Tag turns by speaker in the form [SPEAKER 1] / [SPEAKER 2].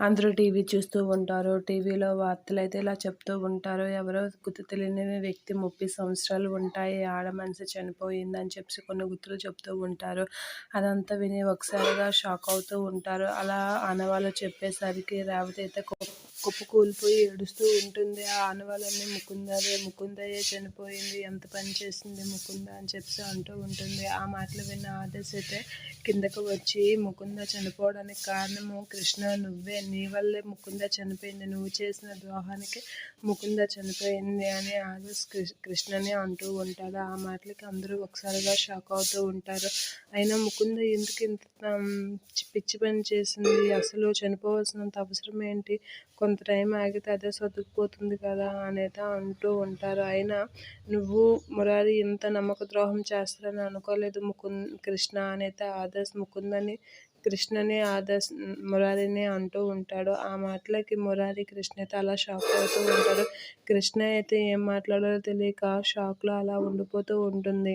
[SPEAKER 1] అందరూ టీవీ చూస్తూ ఉంటారు. టీవీలో వార్తలు అయితే ఇలా చెప్తూ ఉంటారు. ఎవరో గుర్తు తెలియని వ్యక్తి ముప్పై సంవత్సరాలు ఉంటాయి. ఆడ మనిషి చనిపోయిందని చెప్పి కొన్ని గుర్తులు చెప్తూ ఉంటారు. అదంతా విని ఒకసారిగా షాక్ అవుతూ ఉంటారు. అలా ఆనవాళ్ళు చెప్పేసరికి రేవతి అయితే కుప్పకూలిపోయి ఏడుస్తూ ఉంటుంది ఆ ఆనవాళ్ళన్నీ ముకుందవే ముకుందయ్యే చనిపోయింది ఎంత పని చేసింది ముకుంద అని చెప్పి అంటూ ఉంటుంది. ఆ మాటలు విన్న ఆదేశ్ అయితే కిందకు వచ్చి ముకుంద చనిపోవడానికి కారణము కృష్ణ నువ్వే. నీ వల్లే ముకుంద చనిపోయింది. నువ్వు చేసిన ద్రోహానికి ముకుంద చనిపోయింది అని ఆదేశ్ కృష్ణని అంటూ ఉంటాడు. ఆ మాటలకి అందరూ ఒకసారిగా షాక్ అవుతూ ఉంటారు. అయినా ముకుంద ఎందుకు ఇంత పిచ్చి పని చేసింది? అసలు చనిపోవాల్సినంత అవసరం ఏంటి? కొంత కొంత టైం ఆగితే అదే సర్దుకుపోతుంది కదా అనేది అంటూ ఉంటారు. అయినా నువ్వు మురారి ఇంత నమ్మక ద్రోహం చేస్తారని అనుకోలేదు ముకుంద్ కృష్ణ అనేది ఆదర్శ్ ముకుందని కృష్ణని ఆదర్శ్ మురారిని అంటూ ఉంటాడు. ఆ మాటలకి మురారి కృష్ణ అయితే అలా షాక్ అవుతూ ఉంటాడు. కృష్ణ అయితే ఏం మాట్లాడాలో తెలియక షాక్లో అలా ఉండిపోతూ ఉంటుంది.